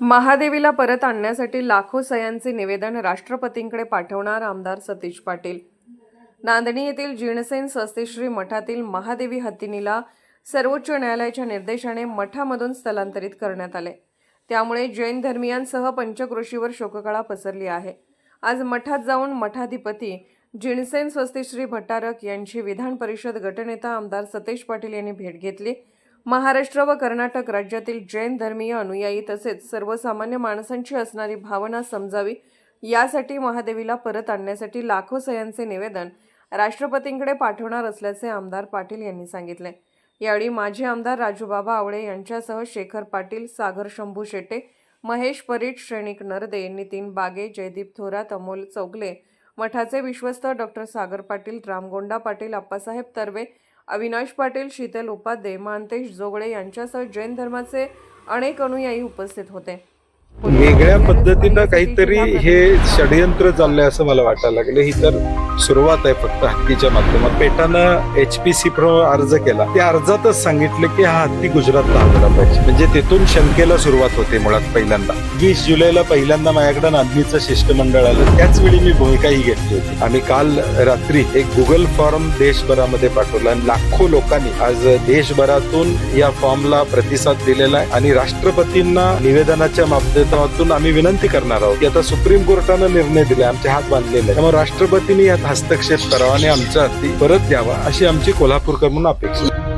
महादेवीला परत आणण्यासाठी लाखो सह्यांचे निवेदन राष्ट्रपतींकडे पाठवणार आमदार सतीश पाटील. नांदणी येथील जीणसेन स्वस्तिश्री मठातील महादेवी हत्तीनीला सर्वोच्च न्यायालयाच्या निर्देशाने मठामधून स्थलांतरित करण्यात आले. त्यामुळे जैन धर्मियांसह पंचक्रोशीवर शोककळा पसरली आहे. आज मठात जाऊन मठाधिपती जिणसेन स्वस्तिश्री भट्टारक यांची विधान परिषद गटनेता आमदार सतेज पाटील यांनी भेट घेतली. महाराष्ट्र व कर्नाटक राज्यातील जैन धर्मीय अनुयायी तसेच सर्वसामान्य माणसांची असणारी भावना समजावी यासाठी महादेवीला परत आणण्यासाठी लाखो सह्यांचे निवेदन राष्ट्रपतींकडे पाठवणार असल्याचे आमदार पाटील यांनी सांगितले. यावेळी माजी आमदार राजूबाबा आवळे यांच्यासह शेखर पाटील सागर शंभू शेटे महेश परीट श्रेणिक नरदे नितीन बागे जयदीप थोरात अमोल चौगले मठाचे विश्वस्त डॉक्टर सागर पाटील रामगोंडा पाटील आप्पासाहेब तर्वे अविनाश पाटील शीतल उपाध्ये मानतेश जोगळे यांच्यासह जैन धर्माचे अनेक अनुयायी उपस्थित होते. वेगळ्या पद्धतीनं काहीतरी हे षडयंत्र चाललंय असं मला वाटायला लागलं. ही तर सुरुवात आहे फक्त हत्तीच्या माध्यमात. पेटानं एच पी सी अर्ज केला. त्या अर्जातच सांगितलं की हा हत्ती गुजरातला हलला पाहिजे. म्हणजे तिथून शंकेला सुरुवात होते मुळात पहिल्यांदा. वीस जुलैला पहिल्यांदा माझ्याकडे नांदणीचं शिष्टमंडळ आलं. त्याच वेळी मी भूमिकाही घेतली होती. आम्ही काल रात्री एक गुगल फॉर्म देशभरामध्ये पाठवला आणि लाखो लोकांनी आज देशभरातून या फॉर्मला प्रतिसाद दिलेला आहे. आणि राष्ट्रपतींना निवेदनाच्या माध्यमातून आम्ही विनंती करणार आहोत की आता सुप्रीम कोर्टानं निर्णय दिला आमचे हात बांधलेले त्यामुळे राष्ट्रपतींनी यात हस्तक्षेप करावा आणि आमचा हत्ती परत द्यावा अशी आमची कोल्हापूरकर म्हणून अपेक्षा